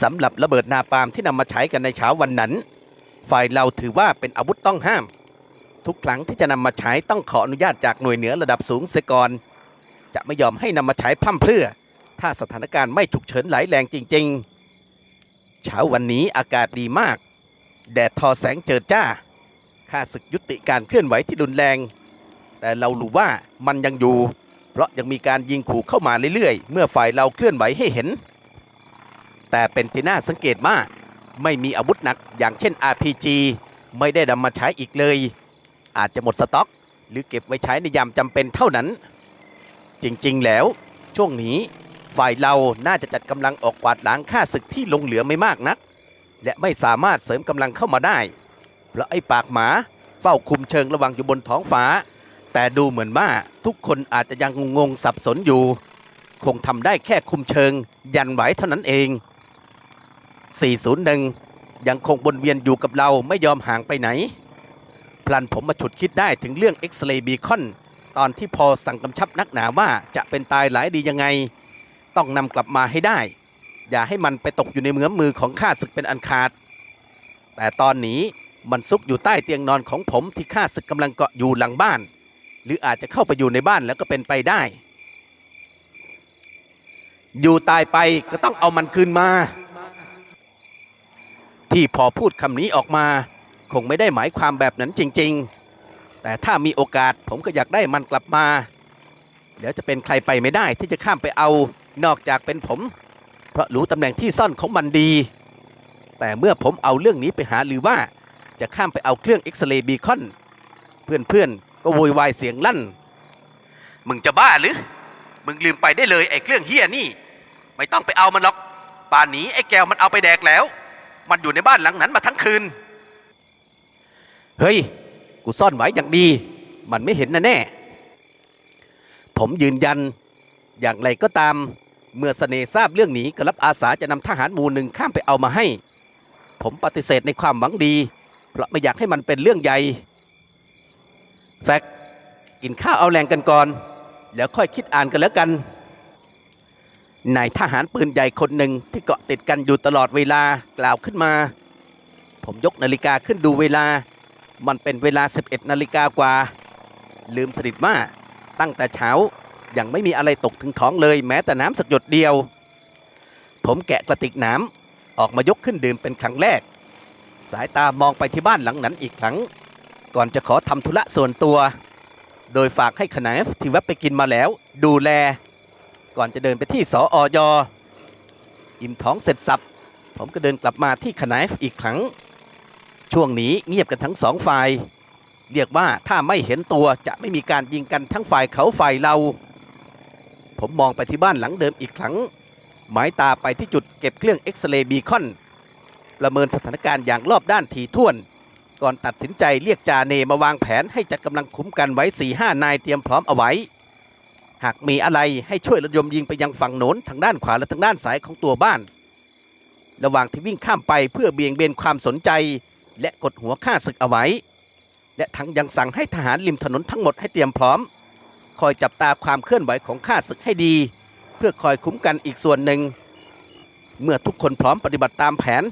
สำหรับระเบิดนาปาล์มที่นำมาใช้กันในเช้าวันนั้น ฝ่ายเราถือว่าเป็นอาวุธต้องห้าม ทุกครั้งที่จะนำมาใช้ต้องขออนุญาตจากหน่วยเหนือระดับสูงเสียก่อน จะไม่ยอมให้นำมาใช้พร่ำเพรื่อ ถ้าสถานการณ์ไม่ฉุกเฉินไหลแรงจริง ๆ เช้าวันนี้อากาศดีมาก แดดทอแสงเจิดจ้าข้าศึกยุติการเคลื่อนไหวที่รุนแรง แต่เรารู้ว่ามันยังอยู่ เพราะยังมีการยิงขู่เข้ามาเรื่อยๆ เมื่อฝ่ายเราเคลื่อนไหวให้เห็น แต่เป็นที่น่าสังเกตมาก ไม่มีอาวุธหนักอย่างเช่น RPG ไม่ได้นำมาใช้อีกเลย อาจจะหมดสต็อก หรือเก็บไว้ใช้ในยามจำเป็นเท่านั้น จริงๆ แล้ว ช่วงนี้ฝ่ายเราน่าจะจัดกำลังออกกวาดล้างค่าศึกที่ลงเหลือไม่มากนัก และไม่สามารถเสริมกำลังเข้ามาได้ เพราะไอ้ปากหมาเฝ้าคุมเชิงระวังอยู่บนท้องฟ้า แต่ดูเหมือนว่าทุกคนอาจจะยังงงสับสนอยู่ คงทำได้แค่คุมเชิง ยันไหวเท่านั้นเอง 401 ยังคงวนเวียนอยู่กับเราไม่ยอมห่างไปไหน พลันผมมาฉุดคิดได้ถึงเรื่องเอ็กซเรย์บีคอนตอนที่พอสั่งกำชับนักหนาว่าจะเป็นตายหลายดียังไง ต้องนำกลับมาให้ได้ อย่าให้มันไปตกอยู่ในเมือมือของข้าศึกเป็นอันขาด แต่ตอนนี้มันซุกอยู่ใต้เตียงนอนของผมที่ข้าศึกกำลังเกาะอยู่หลังบ้าน หรืออาจจะเข้าไปอยู่ในบ้านแล้วก็เป็นไปได้ อยู่ตายไปก็ต้องเอามันคืนมา ที่พอพูดคำนี้ออกมา คงไม่ได้หมายความแบบนั้นจริง ๆ แต่ถ้ามีโอกาสผมก็อยากได้มันกลับมาแล้วจะเป็นใครไปไม่ได้ที่จะข้ามไปเอา นอกจากเป็นผม เพราะรู้ตำแหน่งที่ซ่อนของมันดี แต่เมื่อผมเอาเรื่องนี้ไปหาหรือว่า จะข้ามไปเอาเครื่องเอ็กซเรย์บีคอน เพื่อนๆ ก็โวยวายเสียงลั่น มึงจะบ้าหรือ มึงลืมไปได้เลยไอ้เครื่องเฮียนี่ ไม่ต้องไปเอามันหรอก ป่านนี้ไอ้แก้วมันเอาไปแดกแล้ว มันอยู่ในบ้านหลังนั้นมาทั้งคืน เฮ้ย กูซ่อนไว้อย่างดี มันไม่เห็นนะแน่ ผมยืนยัน อย่างไรก็ตาม เมื่อเสน่ห์ทราบเรื่องนี้ก็รับอาสาจะนำทหารหมู่หนึ่งข้ามไปเอามาให้ ผมปฏิเสธในความหวังดี เพราะไม่อยากให้มันเป็นเรื่องใหญ่ แฟกกินข้าวเอาแรงกันก่อน แล้วค่อยคิดอ่านกันแล้วกัน นายทหารปืนใหญ่คนหนึ่งที่เกาะติดกันอยู่ตลอดเวลากล่าวขึ้นมา ผมยกนาฬิกาขึ้นดูเวลา มันเป็นเวลา 11 นาฬิกากว่า ลืมสนิทว่าตั้งแต่เช้ายังไม่มีอะไรตกถึงท้องเลยแม้แต่น้ำสักหยดเดียว ผมแกะกระติกน้ำออกมายกขึ้นดื่มเป็นครั้งแรก สายตามองไปที่บ้านหลังนั้นอีกครั้ง ก่อนจะขอทำธุระส่วนตัว โดยฝากให้ขนายที่แวะไปกินมาแล้ว ดูแล ก่อนจะเดินไปที่สออยอิ่มท้องเสร็จสับ ผมก็เดินกลับมาที่ขนายอีกครั้ง ช่วงนี้เงียบกันทั้งสองฝ่าย เรียกว่าถ้าไม่เห็นตัวจะไม่มีการยิงกันทั้งฝ่ายเขาฝ่ายเรา ผมมองไปที่บ้านหลังเดิมอีกครั้ง หมายตาไปที่จุดเก็บเครื่องเอ็กซเรย์บีคอนประเมินสถานการณ์อย่างรอบด้านถี่ถ้วน ก่อนตัดสินใจเรียกจาเนมาวางแผนให้จัดกำลังคุ้มกันไว้4ี่ห้านายเตรียมพร้อมเอาไว้ หากมีอะไรให้ช่วยระดมยิงไปยังฝั่งโน้นทางด้านขวาและทางด้านซ้ายของตัวบ้าน ระหว่างที่วิ่งข้ามไปเพื่อเบี่ยงเบนความสนใจ และกดหัวฆ่าศึกเอาไว้ และทั้งยังสั่งให้ทหารริมถนนทั้งหมดให้เตรียมพร้อม คอยจับตาความเคลื่อนไหวของข้าศึกให้ดี เพื่อคอยคุ้มกันอีกส่วนหนึ่ง เมื่อทุกคนพร้อมปฏิบัติตามแผน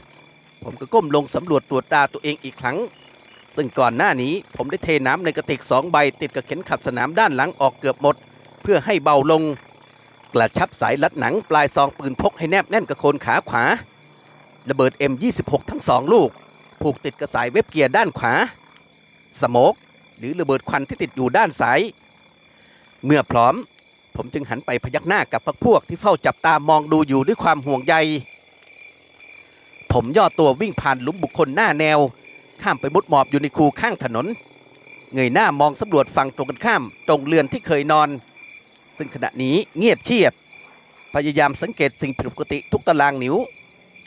ผมก็ก้มลงสำรวจตรวจตาตัวเองอีกครั้งซึ่งก่อนหน้านี้ผมได้เทน้ำในกระติกสองใบติดกับเข็มขัดสนามด้านหลังออกเกือบหมด เพื่อให้เบาลง กระชับสายรัดหนังปลายซองปืนพกให้แนบแน่นกับโคนขาขวา ระเบิด M26 ทั้งสองลูก ผูกติดกับสายเว็บเกียร์ด้านขวา สโมกหรือระเบิดควันที่ติดอยู่ด้านซ้าย เมื่อพร้อม ผมจึงหันไปพยักหน้ากับพวกพวกที่เฝ้าจับตามองดูอยู่ด้วยความห่วงใย ผมย่อตัววิ่งผ่านหลุมบุคคลหน้าแนว ข้ามไปมุดหมอบอยู่ในคูข้างถนนเงยหน้ามองสำรวจฝั่งตรงกันข้าม ตรงเรือนที่เคยนอน ซึ่งขณะนี้เงียบเชียบ พยายามสังเกตสิ่งผิดปกติทุกตารางนิ้ว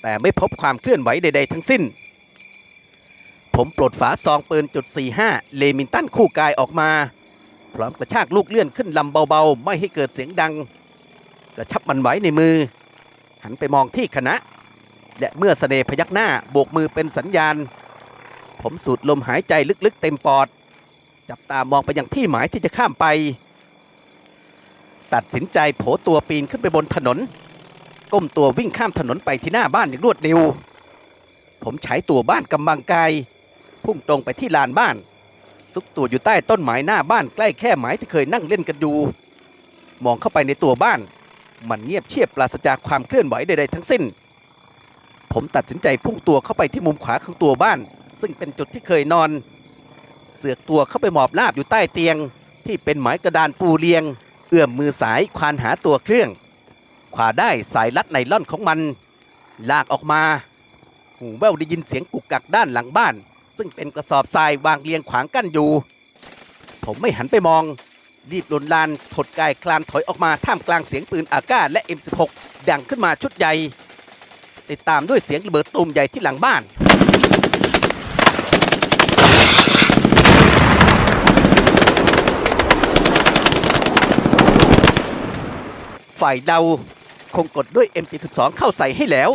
แต่ไม่พบความเคลื่อนไหวใด ๆ ทั้งสิ้น ผมปลดฝาซองปืนจุด45 เลมินตันคู่กายออกมา พร้อมกระชากลูกเลื่อนขึ้นลำเบาๆ ไม่ให้เกิดเสียงดัง กระชับมันไว้ในมือ หันไปมองที่คณะ และเมื่อเสน่พยักหน้าโบกมือเป็นสัญญาณ ผมสูดลมหายใจลึกๆเต็มปอด จับตามองไปยังที่หมายที่จะข้ามไป ตัดสินใจโผตัวปีนขึ้นไปบนถนน ก้มตัววิ่งข้ามถนนไปที่หน้าบ้านอย่างรวดเร็ว ผมใช้ตัวบ้านกำบังกายพุ่งตรงไปที่ลานบ้าน ซุกตัวอยู่ใต้ต้นไม้หน้าบ้านใกล้แค่ไม้ที่เคยนั่งเล่นกันอยู่มองเข้าไปในตัวบ้าน มันเงียบเชียบปราศจากความเคลื่อนไหวใดๆทั้งสิ้น ผมตัดสินใจพุ่งตัวเข้าไปที่มุมขวาของตัวบ้าน ซึ่งเป็นจุดที่เคยนอน เสือกตัวเข้าไปหมอบราบอยู่ใต้เตียง ที่เป็นไม้กระดานปูเรียง เอื้อมมือสายควานหาตัวเครื่องขวาได้สายลัดไนล่อนของมัน ลากออกมา หูแว่วได้ยินเสียงกุกกักด้านหลังบ้าน ซึ่งเป็นกระสอบทรายวางเรียงขวางกั้นอยู่ ผมไม่หันไปมอง รีบลนลานถดกายคลานถอยออกมาท่ามกลางเสียงปืนอากาศและ M16 ดังขึ้นมาชุดใหญ่ ติดตามด้วยเสียงระเบิดตูมใหญ่ที่หลังบ้าน ฝ่ายเราคงกดด้วย M72 เข้าใส่ให้แล้ว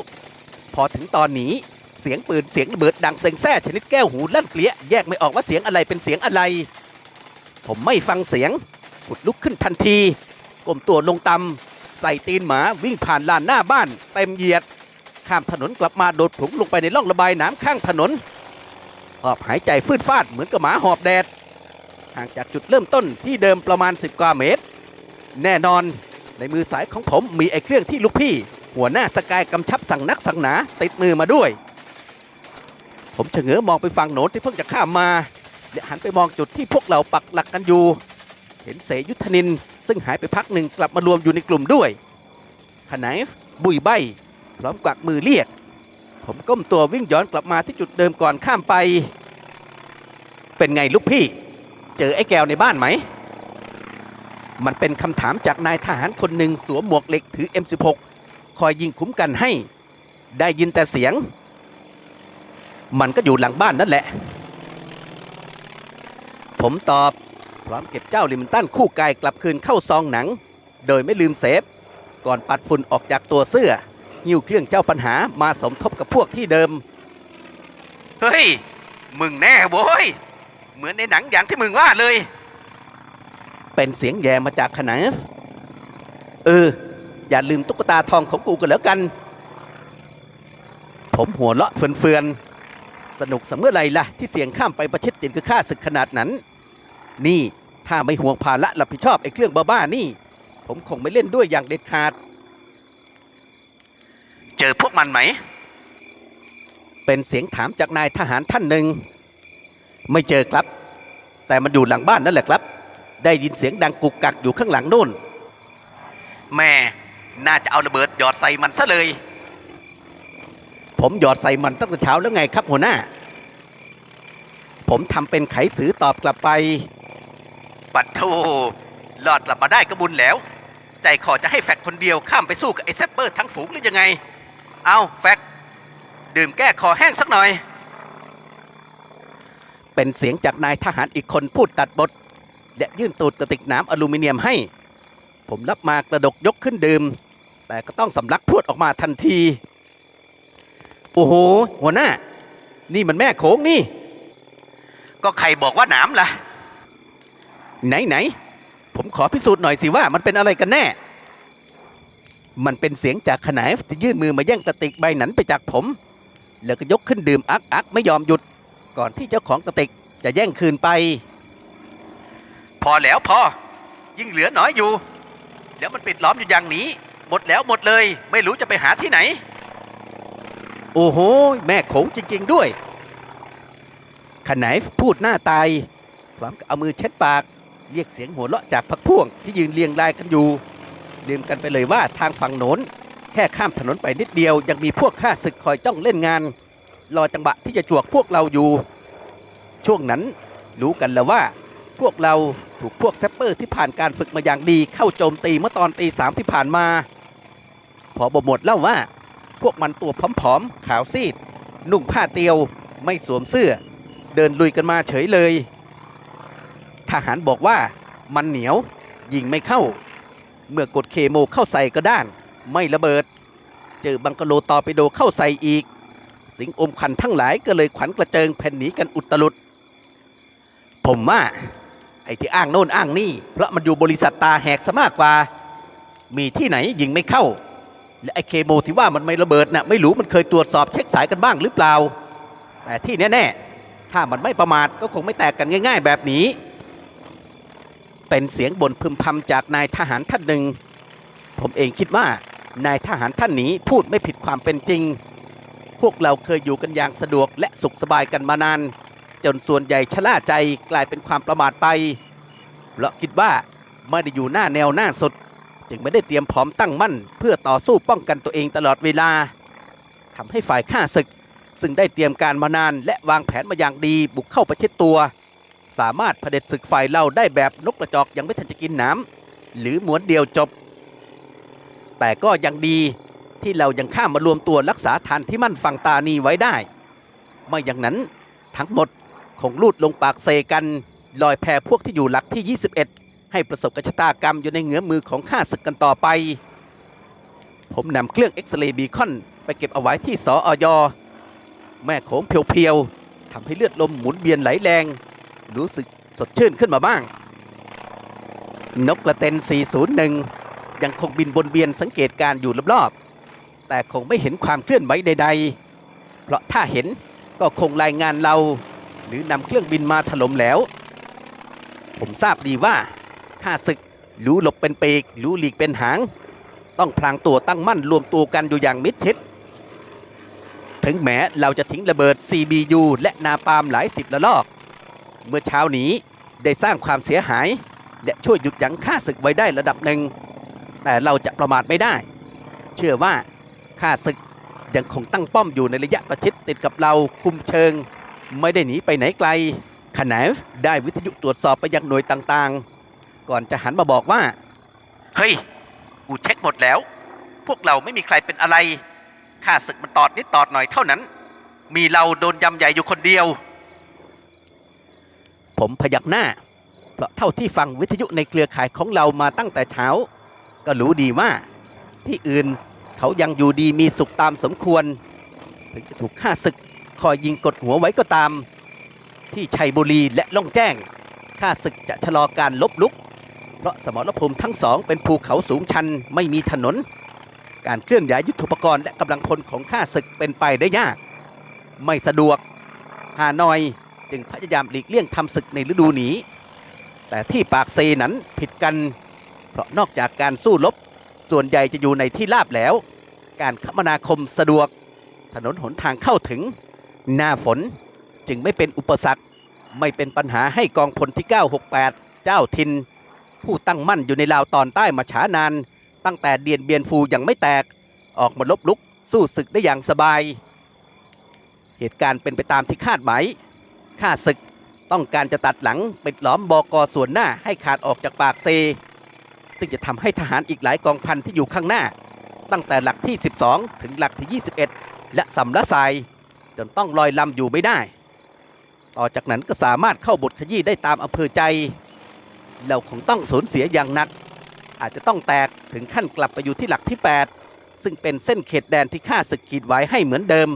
พอถึงตอนนี้เสียงปืนเสียงระเบิดดังเซ็งแซ่ชนิดแก้วหูลั่นเปลี้ยแยกไม่ออกว่าเสียงอะไรเป็นเสียงอะไร ผมไม่ฟังเสียงขุดลุกขึ้นทันทีก้มตัวลงตำใส่ตีนหมาวิ่งผ่านลานหน้าบ้านเต็มเหยียด ข้ามถนนกลับมาโดดผงลงไปในร่องระบายน้ำข้างถนนหอบหายใจฟืดฟาดเหมือนกับหมาหอบแดดห่างจากจุดเริ่มต้นที่เดิมประมาณ 10กว่าเมตร แน่นอน ในมือสายของผมมีไอ้เครื่องที่ลูกพี่ หัวหน้าสกายกำชับสั่งนักสั่งหนาติดมือมาด้วย ผมเฉงอมองไปฝั่งโน้นที่เพิ่งจะข้ามมาและหันไปมองจุดที่พวกเราปักหลักกันอยู่ เห็นเสยุทธนิน ซึ่งหายไปพักหนึ่งกลับมารวมอยู่ในกลุ่มด้วยขนายบุยใบพร้อมกวักมือเรียก ผมก้มตัววิ่งย้อนกลับมาที่จุดเดิมก่อนข้ามไป เป็นไงลูกพี่ เจอไอ้แก้วในบ้านไหม มันเป็นคำถามจากนายทหารคนหนึ่งสวมหมวกเหล็กถือ M16 คอยยิงคุ้มกันให้ ได้ยินแต่เสียง มันก็อยู่หลังบ้านนั่นแหละ ผมตอบพร้อมเก็บเจ้าลิมตันคู่กายกลับคืนเข้าซองหนัง โดยไม่ลืมเซฟ ก่อนปัดฝุ่นออกจากตัวเสื้อหิ้วเครื่องเจ้าปัญหามาสมทบกับพวกที่เดิม เฮ้ย มึงแน่โว้ย เหมือนในหนังอย่างที่มึงว่าเลย เป็นเสียงแย่มาจากขนาดเออ อย่าลืมตุ๊กตาทองของกูกันแล้วกัน ผมหัวเราะเฟือนๆ สนุกสำเมื่อไรล่ะ ที่เสียงข้ามไปประชิดติดคือค่าศึกขนาดนั้น นี่ถ้าไม่ห่วงภาระรับผิดชอบไอ้เครื่องบ้าๆนี่ ผมคงไม่เล่นด้วยอย่างเด็ดขาด เจอพวกมันไหม เป็นเสียงถามจากนายทหารท่านหนึ่ง ไม่เจอครับ แต่มันอยู่หลังบ้านนั่นแหละครับ ได้ยินเสียงดังกุกกักอยู่ข้างหลังโน่น แม่น่าจะเอาระเบิดหยอดใส่มันซะเลย ผมหยอดใส่มันตั้งแต่เช้าแล้วไงครับหัวหน้า ผมทำเป็นไขสือตอบกลับไป ปัดโทหลอดกลับมาได้ก็บุญแล้ว ใจขอจะให้แฟกคนเดียวข้ามไปสู้กับไอ้แซปเปอร์ทั้งฝูงหรือยังไง เอาแฟกดื่มแก้คอแห้งสักหน่อย เป็นเสียงจากนายทหารอีกคนพูดตัดบท และยื่นตูดกระติกน้ำอลูมิเนียมให้ ผมรับมากระดกยกขึ้นดื่ม แต่ก็ต้องสำลักพรวดออกมาทันที โอ้โห หัวหน้า นี่มันแม่โขงนี่ ก็ใครบอกว่านามล่ะ ไหนไหน ผมขอพิสูจน์หน่อยสิว่ามันเป็นอะไรกันแน่ มันเป็นเสียงจากขนายที่ยื่นมือมาแย่งกระติกใบหนันไปจากผม แล้วก็ยกขึ้นดื่มอักอักไม่ยอมหยุด ก่อนที่เจ้าของกระติกจะแย่งคืนไป พอแล้วพอ ยิ่งเหลือน้อยอยู่ แล้วมันปิดล้อมอยู่อย่างนี้ หมดแล้วหมดเลย ไม่รู้จะไปหาที่ไหน โอ้โห แม่โขงจริง ๆ ด้วยขนายพูดหน้าตาย พร้อมกับเอามือเช็ดปาก เรียกเสียงหัวเราะจากพักพวกที่ยืนเรียงรายกันอยู่ ลืมกันไปเลยว่าทางฝั่งโน้นแค่ข้ามถนนไปนิดเดียว ยังมีพวกข้าศึกคอยจ้องเล่นงาน รอจังหวะที่จะจวกพวกเราอยู่ ช่วงนั้นรู้กันแล้วว่า พวกเราถูกพวกแซปเปอร์ที่ผ่านการฝึกมาอย่างดีเข้าโจมตีเมื่อตอนตีสามที่ผ่านมา พอบหมดเล่าว่า พวกมันตัวผอมๆ ขาวซีด นุ่งผ้าเตียว ไม่สวมเสื้อ เดินลุยกันมาเฉยเลย ทหารบอกว่ามันเหนียว ยิงไม่เข้า เมื่อกดเคโมเข้าใส่ก็ด้าน ไม่ระเบิด เจอบังกะโลตอไปโดเข้าใส่อีก สิงอมควันทั้งหลายก็เลยขวัญกระเจิงแผ่นหนีกันอุตลุด ผมว่า ไอ้ที่อ้างโน่นอ้างนี่ เพราะมันอยู่บริษัทตาแหกซะมากกว่า มีที่ไหนยิงไม่เข้า และไอเคโมที่ว่ามันไม่ระเบิดน่ะไม่รู้มันเคยตรวจสอบเช็คสายกันบ้างหรือเปล่า แต่ที่แน่ๆ ถ้ามันไม่ประมาทก็คงไม่แตกกันง่าย ๆ แบบนี้ เป็นเสียงบ่นพึมพำจากนายทหารท่านหนึ่ง ผมเองคิดว่านายทหารท่านนี้พูดไม่ผิดความเป็นจริง พวกเราเคยอยู่กันอย่างสะดวกและสุขสบายกันมานาน จนส่วนใหญ่ชะล่าใจกลายเป็นความประมาทไป เพราะคิดว่าไม่ได้อยู่หน้าแนวหน้าสุด จึงไม่ได้เตรียมพร้อมตั้งมั่น เพื่อต่อสู้ป้องกันตัวเองตลอดเวลาทำให้ฝ่ายข้าศึก ซึ่งได้เตรียมการมานานและวางแผนมาอย่างดีบุกเข้าประชิดตัว สามารถเผด็จศึกฝ่ายเราได้แบบนกกระจอกยังไม่ทันจะกินน้ำหรือหมวนเดียวจบ แต่ก็ยังดีที่เรายังข้ามมารวมตัวรักษาฐานที่มั่นฝั่งตานีไว้ได้ ไม่อย่างนั้นทั้งหมด คงลูดลงปากเซกัน ลอยแพพวกที่อยู่หลักที่ 21 ให้ประสบกับชะตากรรมอยู่ในเงื้อมือของข้าศึกกันต่อไป ผมนำเครื่องเอ็กซเรย์บีคอนไปเก็บเอาไว้ที่สออยแม่โขงเพียวๆทำให้เลือดลมหมุนเวียนไหลแรง รู้สึกสดชื่นขึ้นมาบ้าง นกกระเต็น401 ยังคงบินบนเวียนสังเกตการอยู่รอบๆแต่คงไม่เห็นความเคลื่อนไหวใดๆ เพราะถ้าเห็นก็คงรายงานเรา หรือนำเครื่องบินมาถล่มแล้ว ผมทราบดีว่าข้าศึกรู้หลบเป็นปีกรู้หลีกเป็นหาง ต้องพลางตัวตั้งมั่นรวมตัวกันอยู่อย่างมิดชิด ถึงแม้เราจะทิ้งระเบิด CBU และนาปาล์มหลายสิบละลอก เมื่อเช้านี้ได้สร้างความเสียหาย และช่วยหยุดยั้งข้าศึกไว้ได้ระดับหนึ่ง แต่เราจะประมาทไม่ได้ เชื่อว่าข้าศึกยังคงตั้งป้อมอยู่ในระยะประชิดติดกับเราคุมเชิง ไม่ได้หนีไปไหนไกลขนายได้วิทยุตรวจสอบไปยังหน่วยต่างๆ ก่อนจะหันมาบอกว่า เฮ้ย กูเช็คหมดแล้ว พวกเราไม่มีใครเป็นอะไรข้าศึกมันตอดนิดตอดหน่อยเท่านั้น มีเราโดนยำใหญ่อยู่คนเดียว ผมพยักหน้า เพราะเท่าที่ฟังวิทยุในเครือข่ายของเรามาตั้งแต่เช้า ก็รู้ดีว่า ที่อื่นเขายังอยู่ดีมีสุขตามสมควร ถึงจะถูกฆ่าศึก คอยยิงกดหัวไว้ก็ตาม ที่ชัยบุรีและล่องแจ้งข้าศึกจะชะลอการลบลุก เพราะสมรภูมิทั้งสองเป็นภูเขาสูงชันไม่มีถนน การเคลื่อนย้ายยุทธปกรณ์และกำลังพลของข้าศึกเป็นไปได้ยาก ไม่สะดวกฮานอยจึงพยายามหลีกเลี่ยงทำศึกในฤดูนี้ แต่ที่ปากเซนั้นผิดกัน เพราะนอกจากการสู้รบส่วนใหญ่จะอยู่ในที่ราบแล้ว การคมนาคมสะดวก ถนนหนทางเข้าถึง หน้าฝนจึงไม่เป็นอุปสรรคไม่เป็นปัญหาให้กองพลที่ 968 เจ้าทิน ผู้ตั้งมั่นอยู่ในลาวตอนใต้มาช้านาน ตั้งแต่เดียนเบียนฟูยังไม่แตก ออกมาลบลุกสู้ศึกได้อย่างสบาย เหตุการณ์เป็นไปตามที่คาดหมายข้าศึกต้องการจะตัดหลังปิดล้อมบกส่วนหน้าให้ขาดออกจากปากเซ ซึ่งจะทำให้ทหารอีกหลายกองพันที่อยู่ข้างหน้า ตั้งแต่หลักที่ 12 ถึงหลักที่ 21 และสำละทราย จนต้องลอยลำอยู่ไม่ได้ ต่อจากนั้นก็สามารถเข้าบทขยี้ได้ตามอำเภอใจ เราคงต้องสูญเสียอย่างหนัก อาจจะต้องแตกถึงขั้นกลับไปอยู่ที่หลักที่ 8 ซึ่งเป็นเส้นเขตแดนที่ข้าศึกขีดไว้ให้เหมือนเดิม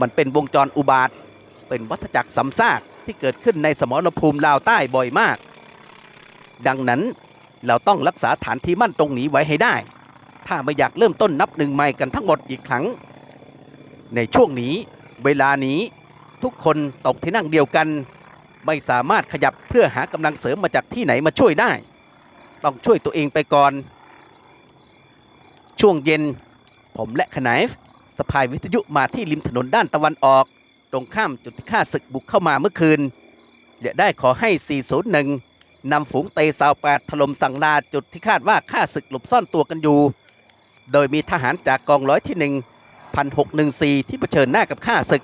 มันเป็นวงจรอุบาท เป็นวัฏจักรซ้ำซากที่เกิดขึ้นในสมรภูมิลาวใต้บ่อยมาก ดังนั้นเราต้องรักษาฐานที่มั่นตรงนี้ไว้ให้ได้ ถ้าไม่อยากเริ่มต้นนับหนึ่งใหม่กันทั้งหมดอีกครั้ง ในช่วงนี้เวลานี้ทุกคนตกที่นั่งเดียวกัน ไม่สามารถขยับเพื่อหากำลังเสริมมาจากที่ไหนมาช่วยได้ ต้องช่วยตัวเองไปก่อน ช่วงเย็น ผมและขนายสะพายวิทยุมาที่ริมถนนด้านตะวันออก ตรงข้ามจุดที่ข้าศึกบุกเข้ามาเมื่อคืนและได้ขอให้ 401 นำฝูงเตซาวแปดถล่มสั่งลาจุดที่คาดว่าข้าศึกหลบซ่อนตัวกันอยู่ โดยมีทหารจากกองร้อยที่1 1614 ที่เผชิญหน้ากับข้าศึก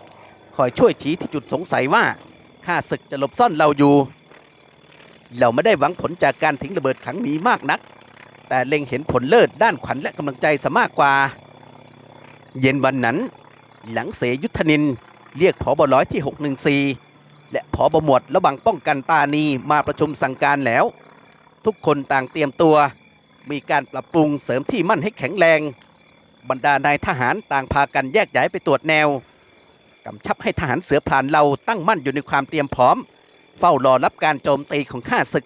คอยช่วยชี้ที่จุดสงสัยว่าข้าศึกจะหลบซ่อนเราอยู่ เราไม่ได้หวังผลจากการทิ้งระเบิดครั้งนี้มากนัก แต่เล็งเห็นผลเลิศด้านขวัญและกำลังใจซะมากกว่า เย็นวันนั้น หลังเสยุทธนินเรียกผอบร้อยที่ 614 และผอบหมวดระบังป้องกันตานีมาประชุมสั่งการแล้ว ทุกคนต่างเตรียมตัว มีการปรับปรุงเสริมที่มั่นให้แข็งแรง บรรดานายทหารต่างพากันแยกย้ายไปตรวจแนวกำชับให้ทหารเสือพรานเราตั้งมั่นอยู่ในความเตรียมพร้อม เฝ้ารอรับการโจมตีของข้าศึก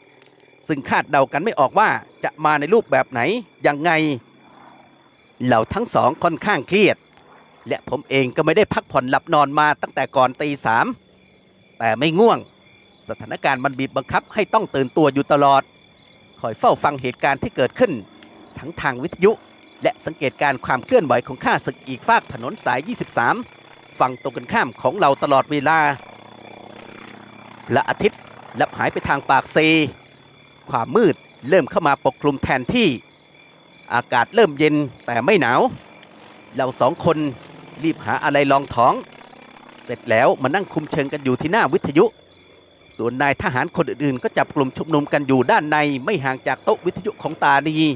ซึ่งคาดเดากันไม่ออกว่าจะมาในรูปแบบไหนยังไงเราทั้งสองค่อนข้างเครียด และผมเองก็ไม่ได้พักผ่อนหลับนอนมาตั้งแต่ก่อนตีสามแต่ไม่ง่วง สถานการณ์มันบีบบังคับให้ต้องตื่นตัวอยู่ตลอด คอยเฝ้าฟังเหตุการณ์ที่เกิดขึ้น ทั้งทางวิทยุ และสังเกตการความเคลื่อนไหวของข้าศึกอีกฝากถนนสาย 23 ฝั่งตรงกันข้ามของเราตลอดเวลาพระอาทิตย์ลับหายไปทางปากเซความมืดเริ่มเข้ามาปกคลุมแทนที่ อากาศเริ่มเย็นแต่ไม่หนาว เราสองคนรีบหาอะไรรองท้อง เสร็จแล้วมานั่งคุมเชิงกันอยู่ที่หน้าวิทยุ ส่วนนายทหารคนอื่นๆ ก็จับกลุ่มชุมนุมกันอยู่ด้านในไม่ห่างจากโต๊ะวิทยุของตานี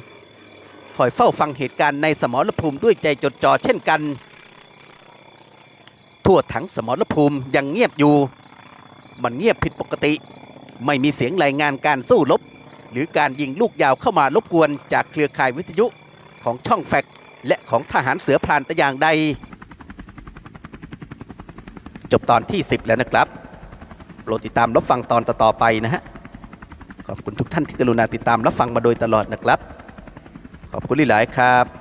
อยเฝ้าฟังเหตุการณ์ในสมรภูมิด้วยใจจดจ่อเช่นกัน ทั่วทั้งสมรภูมิยังเงียบอยู่ มันเงียบผิดปกติ ไม่มีเสียงรายงานการสู้รบหรือการยิงลูกยาวเข้ามารบกวนจากเครือข่ายวิทยุของช่องแฟกและของทหารเสือพรานแต่อย่างใด จบตอนที่ 10 แล้วนะครับโปรดติดตามรับฟังตอนต่อๆไปนะฮะ ขอบคุณทุกท่านที่กรุณาติดตามรับฟังมาโดยตลอดนะครับ ขอบคุณหลายครับ